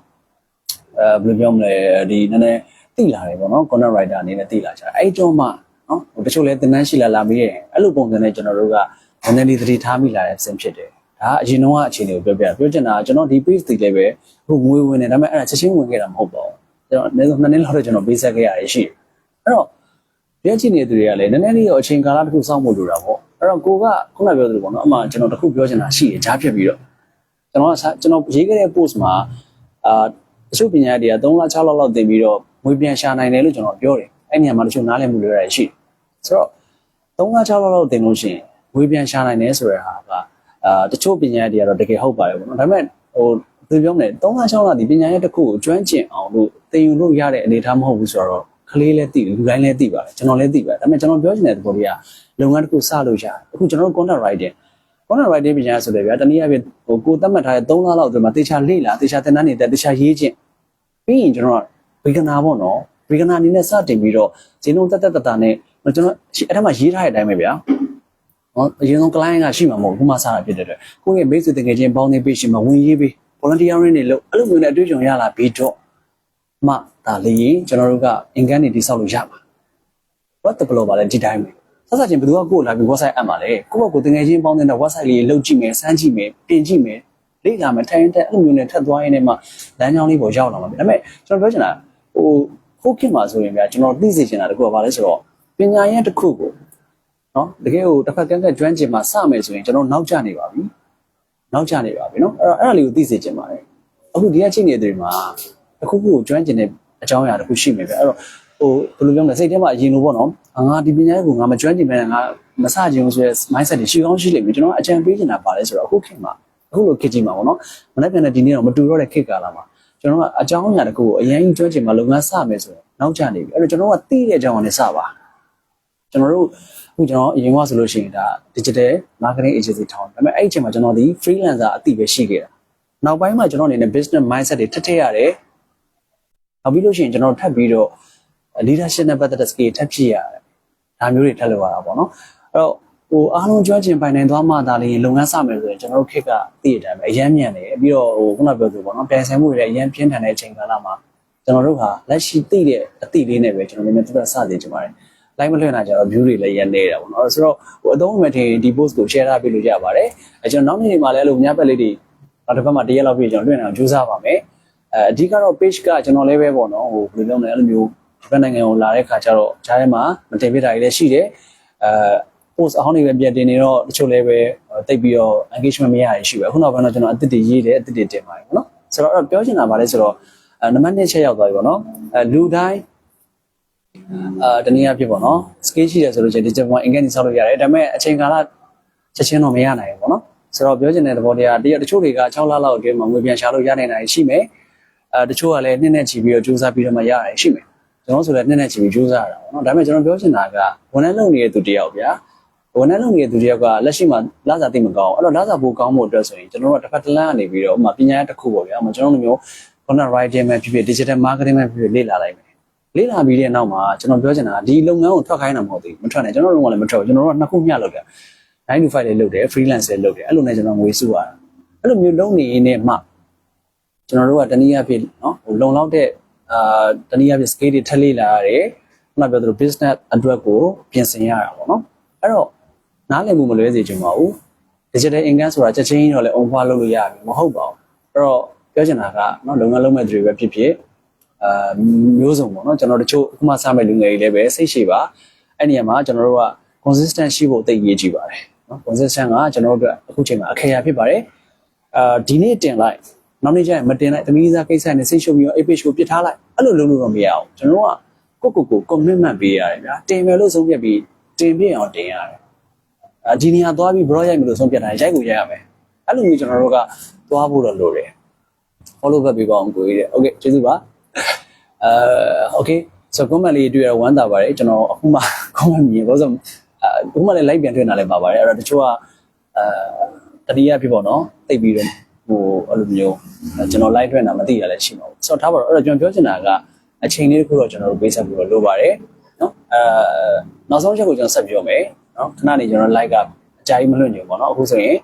အဲဘယ်လိုပြောမလဲဒီနည်းနည်းသိလာတယ်ပေါ့နော် content writer အနေနဲ့သိလာကြအဲ့တော့မှနော်ဟိုတချို့လဲသင်တန်းရှိလာလာပြီးရင်အဲ့လိုပုံစံနဲ့ကျွန်တော်တို့က နည်းနည်းလေးသတိထားမိလာတဲ့အဆင့်ဖြစ်တယ်ဒါအရင်တော့အခြေအနေကိုပြောပြပြောချင်တာကကျွန်တော်ဒီ page တွေလည်းပဲဟိုငွေဝင်နေဒါပေမဲ့အဲ့ဒါချက်ချင်းဝင်ခဲ့တာမဟုတ်ပါဘူးကျွန်တော်အနည်းဆုံးနှစ်နှစ်လောက်တော့ကျွန်တော်ပေးဆက်ခဲ့ရတယ်ရှိတယ်အဲ့တော့ပြောချင်တဲ့သူတွေကလည်းနည်းနည်းလေးတော့အချိန်ကာလတစ်ခုစောင့်ဖို့လိုတာပေါ့အဲ့တော့ကိုကခုနပြောသလိုပေါ့နော်အမှကျွန်တော်တစ်ခုပြောချင်တာရှိတယ်ကြားဖြတ်ပြီးတော့ကျွန်တော်ကကျွန်တော်ရေးခဲ့တဲ့ post မှာအာတချို့ပညာတွေက3လ6လလောက်တင်ပြီးတော့ငွေပြန်ရှာနိုင်တယ်လို့ကျွန်တော်ပြောတယ်အဲ့နေရာမှာတချို့နားလည်မှုတွေရရှိတယ်ဆိုတော့3လ6လလောက်တင်လို့ရှိရင် ငွေပြန်ရှာနိုင်တယ်ဆိုတဲ့ဟာကအာတချို့ပညာတွေကတော့တကယ်ဟုတ်ပါတယ်ပေါ့နော်ဒါပေမဲ့ဟိုသူပြောမယ်3လ6လဒီပညာရဲ့တစ်ခုကိုကျွမ်းကျင်အောင်လို့သင်ယူလို့ရတဲ့အနေအထားမဟုတ်ဘူးဆိုတော့ကလေးလည်းသိတယ်လူတိုင်းလည်းသိပါတယ်ကျွန်တော်လည်းသိပါတယ်ဒါပေမဲ့ကျွန်တော်ပြောချင်တဲ့သဘောလေးကလုပ်ငန်းတစ်ခုစလို့ရတယ်အခုကျွန်တော်တို့ content writing content writing ပညာဆိုတယ်ဗျာတနည်းအားဖြင့်ဟိုကိုသတ်မှတ်ထားတဲ့3လလောက်အတွင်းမှာတေချာလေ့လာတေချာသင်တန်းနေတဲ့တေချာရေးခြင်းပြီးရင်ကျွန်တော်က beginner ပေါ့နော် beginner အနေနဲ့စတင်ပြီးတော့ဇင်းလုံးတက်တက်တတာနဲ့ကျွန်တော်အဲ့ဒါမှရေးထားတဲ့အတိုင်းပဲဗျာ နော်အရင်ဆုံး client ကရှိမှာမဟုတ်ဘူးခုမှစတာဖြစ်တဲ့အတွက်ကိုယ့်ရဲ့ base တကယ်ချင်းပေါင်းနေပေးရှင်မှာဝင်ရေးပေး volunteering တွေလုပ်အဲ့လိုမျိုးနဲ့အတွေ့အကြုံရလာပြီးတော့မှဒါလေရင်ကျွန်တော်တို့က income တွေတိစောက်လို့ရမှာ what the blow ပါလဲဒီတိုင်းပဲဆက်ဆက်ချင်းဘယ်သူကကိုယ်လာပြီး website အပ်မှာလဲကိုယ့်ဘက်ကိုတကယ်ချင်းပေါင်းတဲ့ website လေးလုတ်ကြည့်မယ်စမ်းကြည့်မယ်ပြင်ကြည့်မယ်လေ့လာမယ်ထိုင်တဲ့အဲ့လိုမျိုးနဲ့ထပ်သွားရင်းနဲ့မှလမ်းကြောင်းလေးပေါ်ရောက်လာမှာပဲဒါပေမဲ့ကျွန်တော်ပြောချင်တာဟိုခုခေတ်မှာဆိုရင်ဗျာကျွန်တော်သိစေချင်တာတခုကဘာလဲဆိုတော့ပညာရဲ့တစ်ခုကို နော်တကယ်ကိုတစ်ဖက်ကန်းကကျွမ်းကျင်မှာစမယ်ဆိုရင်ကျွန်တော်နောက်ကျနေပါပြီနောက်ကျနေပါပြီနော်အဲ့တော့အဲ့ဒါလေးကိုသိစေချင်ပါတယ်အခုဒီကချိန်နေတွေမှာတစ်ခုခုကိုကျွမ်းကျင်တဲ့အကြောင်းအရာတစ်ခုရှိမယ်ဗျအဲ့တော့ဟိုဘယ်လိုပြောမလဲစိတ်ထဲမှာအရင်လိုပေါ့နော်ငါဒီပညာရဲ့ကိုငါမကျွမ်းကျင်မဲ့ငါမစကြင်ဘူးဆိုရဲ mindset တွေရှိကောင်းရှိလိမ့်မယ်ကျွန်တော်အကြံပေးချင်တာပါလဲဆိုတော့အခုခေတ်မှာအခုလိုခေတ်ကြီးမှာပေါ့နော်မနေ့ပြန်တဲ့ဒီနေ့တော့မတူတော့တဲ့ခေတ်ကာလမှာကျွန်တော်ကအကြောင်းအရာတစ်ခုကိုအရင်ကျွမ်းကျင်မှလုပ်ငန်းစမယ်ဆိုရင်နောက်ကျနေပြီအဲ့တော့ကျွန်တော်ကသိတဲ့အကြောင်းကနေစပါကျွန်တော်တို့အ ခုကျွန်တော်အရင်ကဆိုလို့ရှိရင်ဒါ digital marketing agency ထောင်းဒါပေမဲ့အဲ့ဒီအချိန်မှာကျွန်တော်ဒီ freelancer အသိပဲရှိခဲ့တာနောက်ပိုင်းမှာကျွန်တော်အနေနဲ့ business mindset တွေထပ်ထည့်ရတယ်နောက်ပြီးလို့ရှိရင်ကျွန်တော်ထပ်ပြီးတော့ leadership နဲ့ပတ်သက်တဲ့ skill ထပ်ဖြည့်ရတယ်ဒါမျိုးတွေထပ်လုပ်ရတာပေါ့နော်အဲ့တော့ဟိုအားလုံးကျွမ်းကျင်ပိုင်နိုင်သွားမှသာလေလုပ်ငန်းစမယ်ဆိုရင်ကျွန်တော်တို့ခေတ်ကသိတဲ့အတိုင်းပဲအရန်မြန်တယ်ပြီးတော့ဟိုခုနပြောသလိုပေါ့နော်ပြန်ဆိုင်မှုတွေလည်းအရန်ပြင်းထန်တဲ့အချိန်ကာလမှာကျွန်တော်တို့ဟာလက်ရှိသိတဲ့အသိလေးနဲ့ပဲကျွန်တော်လည်းတူတာစတင်ကြပါတယ် live မလွှင့်တာကြတော့ view တွေလည်းရန်နေတာပေါ့နော်ဆိုတော့ဟိုအသုံးဝင်ထင်ဒီ post ကို share ထားပေးလို့ရပါတယ်အဲကျွန်တော်နောက်နေ့တွေမှာလည်းအဲ့လိုညဘက်လေးတွေနောက်တစ်ပတ်မှာတရက်လောက်ပြည့်ကျွန်တော်လွှင့်အောင်ကြိုးစားပါမယ်အဲအဓိကတော့ page ကကျွန်တော်လည်းပဲပေါ့နော်ဟိုဘယ်လိုလုပ်လဲအဲ့လိုမျိုးဒီဘက်နိုင်ငံကိုလာတဲ့ခါကျတော့ဂျားထဲမှာမတင်ပြတာတွေလည်းရှိတယ်အဲ post အဟောင်းတွေပဲပြန်တင်နေတော့တချို့လည်းပဲတိတ်ပြီးတော့ engagement မရရရှိပဲအခုနောက်ပိုင်းတော့ကျွန်တော်အသစ်တွေရေးတယ်အသစ်တွေတင်ပါတယ်ပေါ့နော်ဆိုတော့အဲ့ပြောချင်တာပါလဲဆိုတော့အဲနံပါတ်1ချက်ရောက်သွားပြီပေါ့နော်အဲလူတိုင်း အာတနည်းအားဖြင့်ပေါ့နော် scale ရှိတယ်ဆိုလို့ချင်း digital point engage ဆောက်လို့ရတယ်ဒါပေမဲ့အချိန်ကာလချက်ချင်းတော့မရနိုင်ဘူးပေါ့နော်ဆိုတော့ပြောချင်တဲ့သဘောတရားတရတချို့တွေက6လလောက်အတွင်းမှာငွေပြန်ရှာလို့ရနိုင်တာရှိမယ်အဲတချို့ကလည်းနှစ်နဲ့ချီပြီးတော့ကြိုးစားပြီးတော့မှရရတယ်ရှိမယ်ကျွန်တော်ဆိုလည်းနှစ်နဲ့ချီပြီးကြိုးစားရတာပေါ့နော်ဒါပေမဲ့ကျွန်တော်ပြောချင်တာကဝန်ထမ်းလုပ်နေတဲ့သူတယောက်ဗျာဝန်ထမ်းလုပ်နေတဲ့သူတယောက်ကလက်ရှိမှာလစာသိမကောင်းအဲ့တော့လစာပိုကောင်းဖို့အတွက်ဆိုရင်ကျွန်တော်တို့တစ်ဖက်တစ်လမ်းကနေပြီးတော့ဥပမာပညာရေးတစ်ခုပေါ့ဗျာဥပမာကျွန်တော်တို့မျိုး content writing ပဲဖြစ်ဖြစ် digital marketing ပဲဖြစ်ဖြစ်လေ့လာလိုက်မယ် လေ့လာပြီးတဲ့နောက်မှာကျွန်တော်ပြောချင်တာကဒီလုပ်ငန်းကိုထွက်ခိုင်းတာမဟုတ်သေးဘူးမထွက်နဲ့ကျွန်တော်တို့ကလည်းမထွက်ဘူးကျွန်တော်တို့ကနှစ်ခုမျှလုပ်တယ်9 to 5လေးလုပ်တယ် freelance လေးလုပ်တယ်အဲ့လိုနဲ့ကျွန်တော်ငွေစုရတာအဲ့လိုမျိုးလုပ်နေနေမှကျွန်တော်တို့ကတနည်းအားဖြင့်နော်ဟိုလုံလောက်တဲ့အာတနည်းအားဖြင့် scale တွေထပ်လေ့လာရတယ်ခုနပြောသလို business အတွက်ကိုပြင်ဆင်ရတာပေါ့နော်အဲ့တော့နားလည်မှုမလွဲစေချင်ပါဘူး digital income ဆိုတာချက်ချင်းတော့လည်း on par လုပ်လို့ရပြီမဟုတ်ပါဘူးအဲ့တော့ပြောချင်တာကနော်လုပ်ငန်းလုပ်မဲ့သူတွေပဲဖြစ်ဖြစ် အာမျိုးစုံပေါ့နော်ကျွန်တော်တို့တချို့အခုမှစမဲ့လူငယ်တွေလည်းပဲစိတ်ရှိပါအဲ့ဒီနေရာမှာကျွန်တော်တို့က consistent ရှိဖို့တိတ်ရေးကြည့်ပါတယ်နော် consistent ကကျွန်တော်တို့အခုချိန်မှာအခရာဖြစ်ပါတယ်အာဒီနေ့တင်လိုက်နောက်နေ့ကျရင်မတင်လိုက်သမီးစားကိစ္စနဲ့စိတ်ရှုပ်ပြီးတော့ A page ကိုပြစ်ထားလိုက်အဲ့လိုလုပ်လို့တော့မရအောင်ကျွန်တော်တို့ကကိုကိုကို commitment ပေးရတယ်ဗျာတင်မယ်လို့ဆုံးဖြတ်ပြီးတင်ပြအောင်တင်ရတယ်အဒီနေရာသွားပြီး blog ရိုက်မယ်လို့ဆုံးဖြတ်တာရိုက်ကိုရိုက်ရမယ်အဲ့လိုမျိုးကျွန်တော်တို့ကသွားဖို့တော့လိုတယ် follow back ပေးပါအောင်ကိုကြီးတဲ့ okay ကျေးဇူးပါ အဲ okay ဆို comment လေးတွေ့ရဝမ်းသာပါတယ်ကျွန်တော်အခုမှ comment မြင်ဘောဆုံးအခုမှလည်း like ပြန်ထွင်တာလည်းပါပါတယ်အဲ့တော့တချို့ကအဲတတိယဖြစ်ပေါ့နော်တိတ်ပြီးတော့ဟိုအဲ့လိုမျိုးကျွန်တော် like ထွင်တာမသိရလည်းရှိမှာပေါ့ဆိုတော့ထားပါတော့အဲ့တော့ကျွန်တော်ပြောချင်တာကအချိန်လေးတစ်ခုတော့ကျွန်တော်တို့ပေးဆက်ဖို့လိုပါတယ်နော်အဲနောက်ဆုံးချက်ကိုကျွန်တော်ဆက်ပြောမယ်နော်ခဏနေကျွန်တော် like ကအကြိုက်မလွတ်ညင်ပေါ့နော်အခုဆိုရင်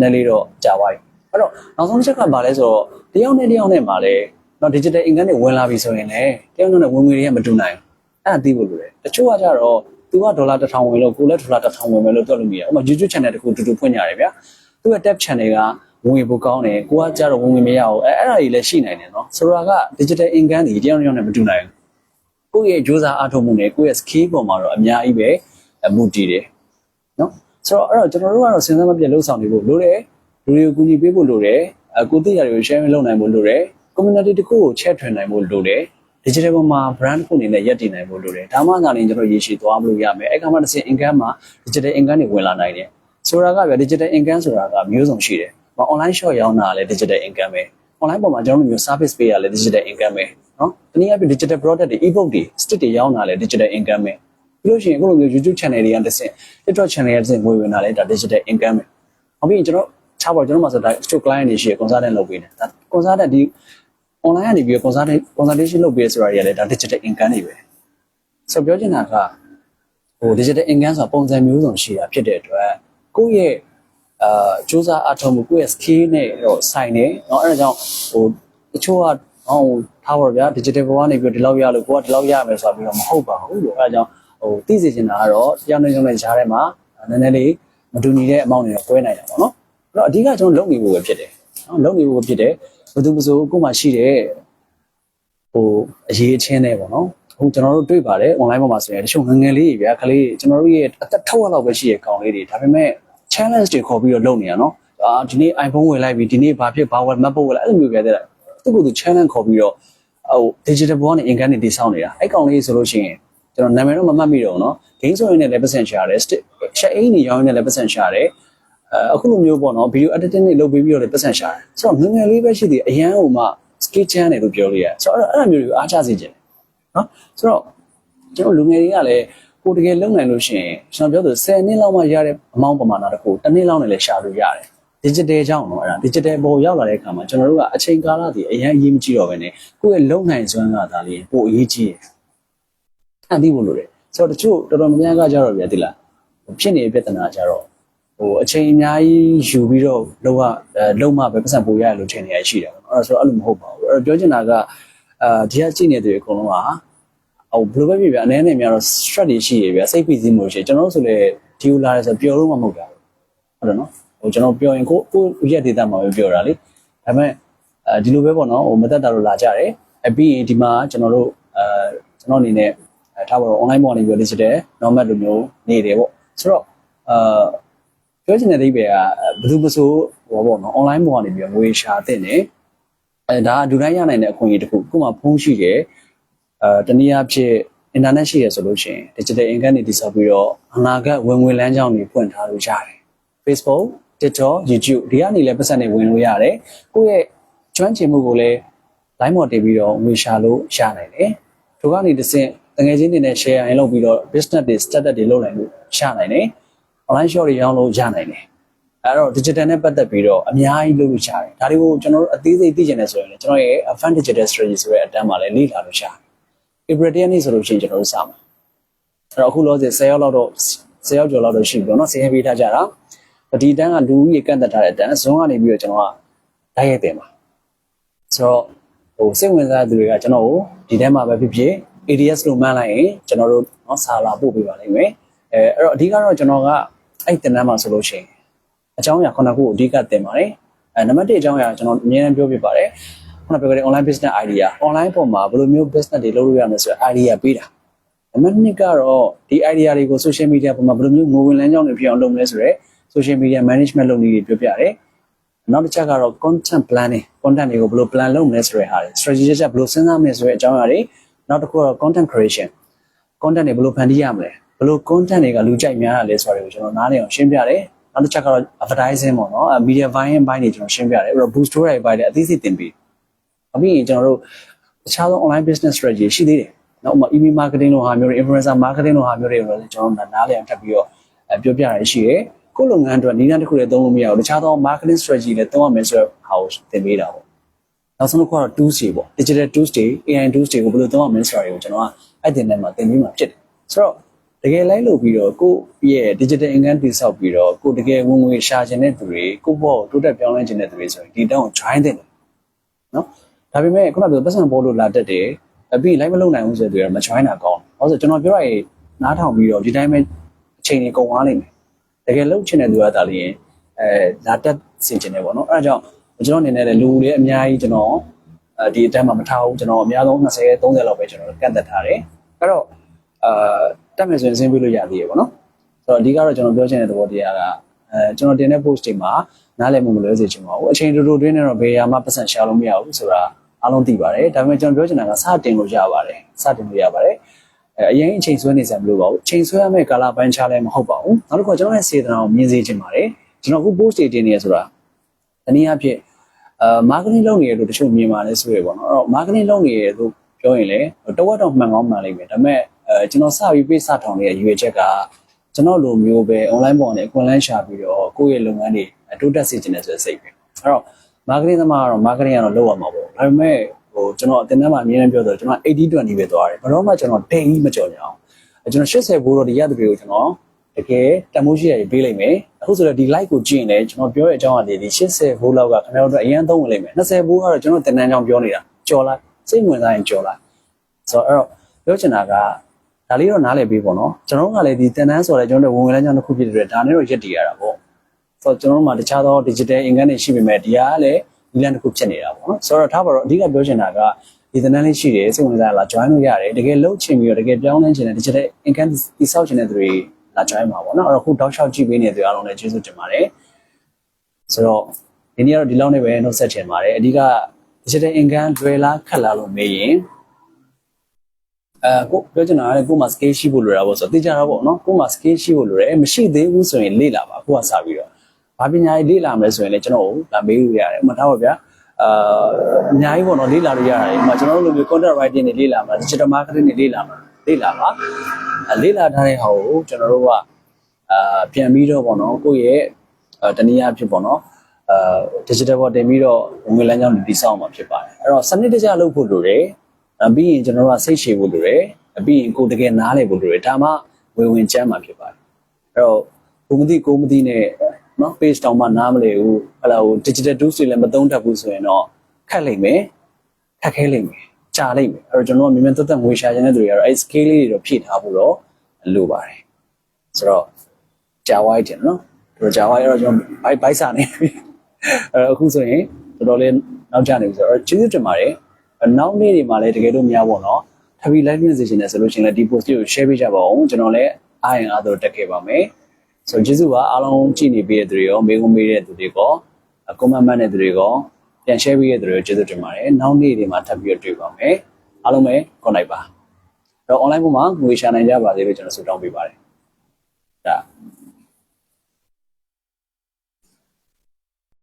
နည်းလေးတော့ကြာသွားပြီအဲ့တော့နောက်ဆုံးချက်ကဘာလဲဆိုတော့တယောက်နဲ့တယောက်နဲ့မှာလဲ နော် digital income တွေဝင်လာပြီဆိုရင်လည်းတယောက်နဲ့ဝင်ငွေတွေကမတူနိုင်ဘူးအဲ့ဒါသိဖို့လိုတယ်တချို့ကကြတော့သူကဒေါ်လာ1000ဝင်လို့ကိုလည်းဒေါ်လာ1000ဝင်မယ်လို့ပြောလို့မရဘူးဥပမာ YouTube channel တခုတူတူဖွင့်ကြရတယ်ဗျာသူသူ့ရဲ့ tab channel ကဝင်ငွေပိုကောင်းတယ်ကိုကကြတော့ဝင်ငွေမရဘူးအဲအဲ့ဒါကြီးလည်းရှိနိုင်တယ်နော်ဆိုတော့က digital income တွေတယောက်တစ်ယောက်နဲ့မတူနိုင်ဘူးကိုယ့်ရဲ့ကြိုးစားအားထုတ်မှုနဲ့ကိုယ့်ရဲ့ skill ပေါ်မှာတော့အများကြီးပဲအမှုတည်တယ်နော်ဆိုတော့အဲ့တော့ကျွန်တော်တို့ကတော့စဉ်းစားမပြတ်လှုပ်ဆောင်နေဖို့လိုတယ်လူတွေကိုကူညီပေးဖို့လိုတယ်အကိုသိရတယ်ကို share လုပ်နိုင်ဖို့လိုတယ် community တစ်ခုကို share ထွင်နိုင်ဖို့လိုတယ် digital ပေါ်မှာ brand တစ်ခုအနေနဲ့ရပ်တည်နိုင်ဖို့လိုတယ်ဒါမှသာလျှင်ကျွန်တော်ရေရှည်သွားမလို့ရမယ်အဲ့ကမှတစ်စင် income မှာ digital income တွေဝင်လာနိုင်တယ်ဆိုတာကဗျာ digital income ဆိုတာကမျိုးစုံရှိတယ်မ online shop ရောင်းတာလည်း digital income ပဲ online ပေါ်မှာကျွန်တော်တို့မျိုး service ပေးရလည်း digital income ပဲနော်တနည်းအားဖြင့် digital product တွေ ebook တွေ stick တွေရောင်းတာလည်း digital income ပဲပြီးလို့ရှိရင်အခုလိုမျိုး YouTube channel တွေကတစ်ဆင့် TikTok channel တွေတစ်ဆင့်ငွေဝင်တာလည်းဒါ digital income ပဲနောက်ပြီးရင်ကျွန်တော်ချပါကျွန်တော်မှာဆိုတော့ stock client တွေရှိရ consultant လုပ်ပေးတယ်ဒါ consultant ဒီ online ကနေပြီး consultant consultation လုပ်ပေးရဆိုတာတွေကလည်းဒါ digital income တွေပဲဆိုတော့ပြောချင်တာကဟို digital income ဆိုတာပုံစံမျိုးစုံရှိတာဖြစ်တဲ့အတွက်ကိုယ့်ရဲ့အာစူးစမ်းအထောက်မှုကိုယ့်ရဲ့ skill နဲ့တော့ဆိုင်နေเนาะအဲဒါကြောင့်ဟိုတချို့ကဟိုထားပါဗျာ digital ဘဝကနေပြီးဒီလောက်ရလို့ကိုကဒီလောက်ရမယ်ဆိုတာပြီးတော့မဟုတ်ပါဘူးလို့အဲဒါကြောင့်ဟိုသိစေချင်တာကတော့တရားနဲ့ကြောင့်လည်းကြားထဲမှာနည်းနည်းလေးမတူညီတဲ့အမောင့်တွေတော့꿰နိုင်တာပေါ့နော်အဲ့တော့အဓိကကျွန်တော်လုပ်နေဖို့ပဲဖြစ်တယ်နော်လုပ်နေဖို့ပဲဖြစ်တယ် ဘယ်သူမဆိုကိုယ်မှရှိတဲ့ဟိုအရေးအချင်းတွေပေါ့နော်ဟိုကျွန်တော်တို့တွေ့ပါတယ် online ပေါ်မှာဆိုရင်တချို့ငယ်ငယ်လေးတွေဗျာကလေးကျွန်တော်တို့ရဲ့အသက်ထောက်ရလောက်ပဲရှိတဲ့ကောင်လေးတွေဒါပေမဲ့ challenge တွေခေါ်ပြီးတော့လုပ်နေရနော်အာဒီနေ့ iPhone ဝယ်လိုက်ပြီဒီနေ့ဘာဖြစ်ဘာဝယ် MacBook ဝယ်လိုက်အဲ့လိုမျိုးပြတဲ့သူကသူ challenge ခေါ်ပြီးတော့ဟို digital ဘောကနေ income တွေတည်ဆောက်နေတာအဲ့ကောင်လေးဆိုလို့ရှိရင်ကျွန်တော်နာမည်တော့မမှတ်မိတော့ဘူးနော် game ဆိုရင်လည်း percent ရှာတယ် share အိန်းတွေရောင်းရင်လည်း percent ရှာတယ် အဲအခုလိုမျိုးပေါ့နော် video editing တွေလုပ်ပေးပြီးတော့လည်း percent ရှာတယ်ဆိုတော့ငယ်ငယ်လေးပဲရှိသေးအရန်ဟိုမှ skill channel တွေလို့ပြောလို့ရတယ်ဆိုတော့အဲ့ဒါမျိုးတွေကိုအားချစေချင်တယ်နော်ဆိုတော့ကျွန်တော်လူငယ်တွေကလည်းကိုတကယ်လုံနိုင်လို့ရှိရင်ကျွန်တော်ပြောသူ10နှစ်လောက်မှရတဲ့အမောင်းပမာဏတစ်ခုတစ်နှစ်လောက်နဲ့လည်းရှာလို့ရတယ် digital ကြောင့်တော့အဲ့ဒါ digital ပေါ်ရောက်လာတဲ့အခါမှာကျွန်တော်တို့ကအချိန်ကာလတည်းအရင်အရေးမကြီးတော့ဘဲနဲ့ကိုယ့်ရဲ့လုံနိုင်စွမ်းကသာလေပိုအရေးကြီးတယ်။အဲ့ဒီဘလို့လေဆိုတော့တချို့တော်တော်များများကကြတော့ဗျာဒီလားဖြစ်နေတဲ့ပြဿနာကြတော့ ဟိုအချိန်အများကြီးယူပြီးတော့လောကအဲလုံမှပဲပတ်စံပို့ရရလို့ထင်နေရရှိတယ်ပေါ့နော်အဲ့ဒါဆိုတော့အဲ့လိုမဟုတ်ပါဘူးအဲ့တော့ပြောချင်တာကအာဒီကကြည့်နေတဲ့တွေအကုန်လုံးကဟိုဘယ်လိုပဲဖြစ်ဖြစ်အနေနဲ့များတော့ stress တွေရှိရဗျာစိတ်ဖိစီးမှုရှိကျွန်တော်တို့ဆိုလေဒီလိုလာတယ်ဆိုပျော်လို့မှမဟုတ်တာဟုတ်တယ်နော်ဟိုကျွန်တော်ပြောရင်ကိုကိုရက်ဒေတာမှာပဲပြောတာလေဒါပေမဲ့အဲဒီလိုပဲပေါ့နော်ဟိုမသက်တာလို့လာကြတယ်အပြီးရင်ဒီမှာကျွန်တော်တို့အဲကျွန်တော်အနေနဲ့အဲထားပါတော့ online ပေါ်နေပြီး digital normal လိုမျိုးနေတယ်ပေါ့ဆိုတော့အာ ပြောချင်တဲ့အိဗယ်ကဘယ်သူမဆိုဟောပေါ့နော် online ပေါ်ကနေပြီးငွေရှာတဲ့နေအဲဒါကဒူတိုင်းရနိုင်တဲ့အခွင့်အရေးတစ်ခုခုမှဖုန်းရှိတယ်အဲတနည်းအားဖြင့် internet ရှိရဆိုလို့ရှိရင် digital income တွေတည်ဆောက်ပြီးတော့အနာဂတ်ဝင်ငွေလမ်းကြောင်းတွေဖွင့်ထားလို့ရတယ် Facebook TikTok YouTube ဒီကနေလည်းပတ်စံတွေဝင်လို့ရတယ်ကိုယ့်ရဲ့ကျွမ်းကျင်မှုကိုလည်း line ပေါ်တင်ပြီးတော့ငွေရှာလို့ရနိုင်တယ်ဒီကနေတစ်ဆင့်တငယ်ချင်းတွေနဲ့ share ရင်လုပ်ပြီးတော့ business တွေ startup တွေလုပ်နိုင်လို့ရနိုင်တယ် online shop တွေရောင်းလို့ရနိုင်တယ်အဲ့တော့ digital နဲ့ပတ်သက်ပြီးတော့အများကြီးလုပ်လို့ရတယ်ဒါတွေကိုကျွန်တော်တို့အသေးစိတ်သိချင်တယ်ဆိုရင်လည်းကျွန်တော်ရဲ့ Fund Digital Strategy ဆိုတဲ့အတန်းမှာလည်းလေ့လာလို့ရတယ် April 10ရက်နေ့ဆိုလို့ရှိရင်ကျွန်တော်တို့စမှာအဲ့တော့အခုလောဆယ်10ရောက်လောက်တော့10ရောက်ကျော်လောက်တော့ရှိပြီပေါ့နော်10ရက်ပေးထားကြတာဒီတန်းကလူကြီးကန့်သက်ထားတဲ့အတန်းဇွန်ကနေပြီးတော့ကျွန်တော်ကဓာတ်ရိုက်တယ်မှာဆိုတော့ဟိုစိတ်ဝင်စားတဲ့သူတွေကကျွန်တော်ကိုဒီထဲမှာပဲဖြစ်ဖြစ် ADS လို့မှန်းလိုက်ရင်ကျွန်တော်တို့နော်စာလာပို့ပေးပါလိမ့်မယ်အဲအဲ့တော့အဓိကတော့ကျွန်တော်က အဲ့တင်တန်းမှာဆိုလို့ရှိရင်အကြောင်းအရာခုနကကိုအဓိကတင်ပါတယ်အဲနံပါတ်1အကြောင်းအရာကျွန်တော်အမြဲတမ်းပြောပြပါတယ်ခုနပြောခဲ့တဲ့ online business idea online ပေါ်မှာဘယ်လိုမျိုး business တွေလုပ်လို့ရမလဲဆိုတဲ့ idea ပေးတာနံပါတ်2ကတော့ဒီ idea တွေကို social media ပေါ်မှာဘယ်လိုမျိုးငွေဝင်လမ်းကြောင်းတွေဖြစ်အောင်လုပ်မလဲဆိုတော့ social media management လုပ်နည်းတွေပြောပြတယ်နောက်တစ်ချက်ကတော့ content planning content တွေကိုဘယ်လို plan လုပ်မလဲဆိုတဲ့ဟာတွေ strategy ချက်ဘယ်လိုစဉ်းစားမလဲဆိုတဲ့အကြောင်းအရာတွေနောက်တစ်ခုကတော့ content creation content တွေဘယ်လိုဖန်တီးရမလဲ ဘယ်လို content တွေကလူကြိုက်များတာလဲဆိုတာတွေကိုကျွန်တော်နားလည်အောင်ရှင်းပြတယ်နောက်တစ်ချက်ကတော့ advertising ပေါ့နော် media buying ဘိုင်းတွေကျွန်တော်ရှင်းပြတယ်အဲ့တော့ boost တွေဘိုင်းတွေအသေးစိတ်တင်ပြီးအပြီးကျွန်တော်တို့တခြားသော online business strategy ရှိသေးတယ်နောက်ဥပမာ email marketing လိုဟာမျိုးတွေ influencer marketing လိုဟာမျိုးတွေကိုလည်းကျွန်တော်နားလည်အောင်ထပ်ပြီးတော့ပြောပြရရှိတယ်ကိုယ်လုပ်ငန်းအတွက်နည်းလမ်းတစ်ခုလည်းသုံးလို့မရဘူးတခြားသော marketing strategy လည်းသုံးရမယ်ဆိုတော့ဟာကိုသင်ပေးတာပေါ့နောက်ဆုံးတစ်ခုကတော့ tools တွေပေါ့ digital tools တွေ AI tools တွေကိုဘယ်လိုသုံးရမလဲဆိုတာတွေကိုကျွန်တော်ကအဲ့ဒီထဲမှာသင်ပေးမှာဖြစ်တယ်ဆိုတော့ တကယ်လိုက်လို့ပြီးတော့ကိုယ့်ရဲ့ digital income တိစောက်ပြီးတော့ကိုတကယ်ဝင်ငွေရှာချင်တဲ့သူတွေကိုယ့်ဘောကိုတိုးတက်ပြောင်းလဲချင်တဲ့သူတွေဆိုရင်ဒီတောင်းကို join တယ်နော်ဒါပေမဲ့ခုနကပြောပတ်စံပေါ်လို့လာတတ်တယ်အပြီးလိုက်မလုံနိုင်ဘူးဆိုတဲ့သူတွေကမ join တာကောင်းတယ်။ဘာလို့ဆိုကျွန်တော်ပြောရရင်နားထောင်ပြီးတော့ဒီတိုင်းပဲအချိန်ကြီးကုန်သွားလိမ့်မယ်။တကယ်လှုပ်ချင်တဲ့သူကဒါလည်းရင်အဲလာတက်ဆင်ကျင်တယ်ပေါ့နော်အဲဒါကြောင့်ကျွန်တော်အနေနဲ့လည်းလူတွေအများကြီးကျွန်တော်အဲဒီအတန်းမှာမထားဘူးကျွန်တော်အများဆုံး20 30လောက်ပဲကျွန်တော်ကန့်သက်ထားတယ်အဲ့တော့အာ တက်မယ်ဆိုရင်ဆင်းပေးလို့ရသေးရပေါ့နော်ဆိုတော့အဓိကတော့ကျွန်တော်ပြောချင်တဲ့သဘောတရားကအဲကျွန်တော်တင်တဲ့ post တွေမှာနားလည်မှုမလွဲစေချင်ပါဘူးအချိန်တူတူတွင်းနေတော့ဘယ်ရာမှပတ်စံရှာလို့မရဘူးဆိုတာအားလုံးသိပါတယ်ဒါပေမဲ့ကျွန်တော်ပြောချင်တာကစတင်လို့ရပါတယ်စတင်လို့ရပါတယ်အဲအရင်အချိန်ဆွဲနေစရာမလိုပါဘူးအချိန်ဆွဲရမယ့်ကာလပိုင်းခြားလည်းမဟုတ်ပါဘူးနောက်တစ်ခါကျွန်တော်ရဲ့စေတနာကိုမြင်စေချင်ပါတယ်ကျွန်တော်အခု post တွေတင်နေရဆိုတာတနည်းအားဖြင့်အာ marketing လုပ်နေရလို့တချို့မြင်ပါလဲဆိုရပေါ့နော်အဲ့တော့ marketing လုပ်နေရလို့ပြောရင်လည်းတဝက်တော့မှန်ကောင်းမှန်လိမ့်မယ်ဒါပေမဲ့ အဲကျွန်တော်စပြီးပေးစထောင်နေတဲ့ရွေချက်ကကျွန်တော်လိုမျိုးပဲ online ပေါ်နဲ့အခွင့်အလမ်းရှာပြီးတော့ကိုယ့်ရဲ့လုပ်ငန်းတွေတိုးတက်စေချင်တယ်ဆိုတဲ့စိတ်ပဲအဲ့တော့ marketing သမားကတော့ marketing ကတော့လုပ်ရမှာပေါ့ဒါပေမဲ့ဟိုကျွန်တော်အတင်ထဲမှာအမြဲတမ်းပြောတော့ကျွန်တော်80 20ပဲသွားတယ်ဘယ်တော့မှကျွန်တော်တိတ်ကြီးမကြော်ကြအောင်ကျွန်တော်80ဘိုးတော့ဒီရတဲ့တွေကိုကျွန်တော်တကယ်တမိုးရှိရရေးပေးလိုက်မယ်အခုဆိုတော့ဒီ like ကိုကြည့်ရင်လည်းကျွန်တော်ပြောတဲ့အကြောင်းအရာတွေဒီ80ဘိုးလောက်ကခင်ဗျားတို့အရင်သုံးဝင်လိုက်မယ်20ဘိုးကတော့ကျွန်တော်တင်တန်းကြောင်ပြောနေတာကြော်လိုက်စိတ်ဝင်စားရင်ကြော်လိုက်ဆိုတော့အဲ့တော့ပြောချင်တာက ဒါလေးတော့နားလည်ပေးပေါ့နော်ကျွန်တော်တို့ကလည်းဒီတင်တန်းဆိုတဲ့ကျွန်တော်တို့ဝင်ဝင်လမ်းကြောင်းတစ်ခုဖြစ်တဲ့အတွက်ဒါနဲ့တော့ရက်တည်ရတာပေါ့ဆိုတော့ကျွန်တော်တို့မှာတခြားသော digital income တွေရှိပေမဲ့ဒီကလည်းဒီလမ်းတစ်ခုဖြစ်နေတာပေါ့နော်ဆိုတော့ထားပါတော့အဓိကပြောချင်တာကဒီတင်တန်းလေးရှိတယ်စိတ်ဝင်စားလာ join လို့ရတယ်တကယ်လှုပ်ချင်ပြီးတော့တကယ်ပြောင်းလဲချင်တဲ့ digital income တိစောက်ချင်တဲ့သူတွေလာ join ပါပေါ့နော်အဲ့တော့ခုတောက်လျှောက်ကြည့်ပေးနေတဲ့သူအားလုံးလည်းကျေးဇူးတင်ပါတယ်ဆိုတော့ဒီနေ့ကတော့ဒီလောက်နဲ့ပဲနှုတ်ဆက်ချင်ပါတယ်အဓိက digital income လွယ်လားခက်လားလို့မေးရင် အဲကိုပြောချင်တာကကိုမှ scale ရှိဖို့လိုတာပေါ့ဆိုတော့သိကြတာပေါ့နော်ကိုမှ scale ရှိဖို့လိုတယ်မရှိသေးဘူးဆိုရင်လေ့လာပါကိုကစပြီးတော့ဘာပညာရေးလေ့လာမလဲဆိုရင်လည်းကျွန်တော်တို့ဒါမေးလို့ရတယ်ဥပမာထားပါဗျာအာအများကြီးပေါ့နော်လေ့လာလို့ရတယ်ဥပမာကျွန်တော်တို့လိုမျိုး content writing တွေလေ့လာမှာ digital marketing တွေလေ့လာမှာလေ့လာပါအဲလေ့လာထားတဲ့ဟာကိုကျွန်တော်တို့ကအာပြန်ပြီးတော့ပေါ့နော်ကိုယ့်ရဲ့အဲတနည်းအားဖြင့်ပေါ့နော်အာ digital ပေါ်တင်ပြီးတော့ငွေလမ်းကြောင်းတွေတည်ဆောက်မှာဖြစ်ပါတယ်အဲ့တော့စနစ်တကျလုပ်ဖို့လိုတယ် အပြီးရင်ကျွန်တော်တို့ကစိတ်ရှည်ဖို့လိုတယ်အပြီးရင်ကိုယ်တကယ်နားလည်ဖို့လိုတယ်ဒါမှဝေဝင်ကျမ်းမှာဖြစ်ပါတယ်အဲ့တော့ကိုမသိကိုမသိနဲ့နော် page တောင်မှနားမလည်ဘူးဟလာဟို digital tools တွေလည်းမသုံးတတ်ဘူးဆိုရင်တော့ခက်လိမ့်မယ်ခက်ခဲလိမ့်မယ်ကြာလိမ့်မယ်အဲ့တော့ကျွန်တော်ကမြန်မြန်တက်တက်ငွေရှာခြင်းတဲ့သူတွေကတော့အဲ့ scale လေးတွေတော့ဖြည့်ထားဖို့တော့လိုပါတယ်ဆိုတော့ကြာဝိုင်းတယ်နော်တို့ကြာဝိုင်းတော့ကျွန်တော်ဘိုက်ဘိုက်စာနေပြီအဲ့တော့အခုဆိုရင်တော်တော်လေးနောက်ကျနေပြီဆိုတော့ကျေးဇူးတင်ပါတယ် နောက်နေ့တွေမှာလည်းတကယ်လို့များပေါ့နော်ထပ်ပြီး live message နဲ့ဆိုလို့ရှိရင်လည်းဒီ post ကို share ပေးကြပါဦးကျွန်တော်လည်းအားရင်အားတော့တက်ခဲ့ပါမယ်ဆိုကျေးဇူးပါအားလုံးကြည့်နေပေးတဲ့သူတွေရောမေးခွန်းမေးတဲ့သူတွေရော comment မှတ်တဲ့သူတွေရောပြန် share ပေးတဲ့သူတွေရောကျေးဇူးတင်ပါတယ်နောက်နေ့တွေမှာထပ်ပြီးတွေ့ပါမယ်အားလုံးပဲ connect ပါအဲ့တော့ online ပေါ်မှာငွေရှာနိုင်ကြပါစေလို့ကျွန်တော်ဆုတောင်းပေးပါတယ်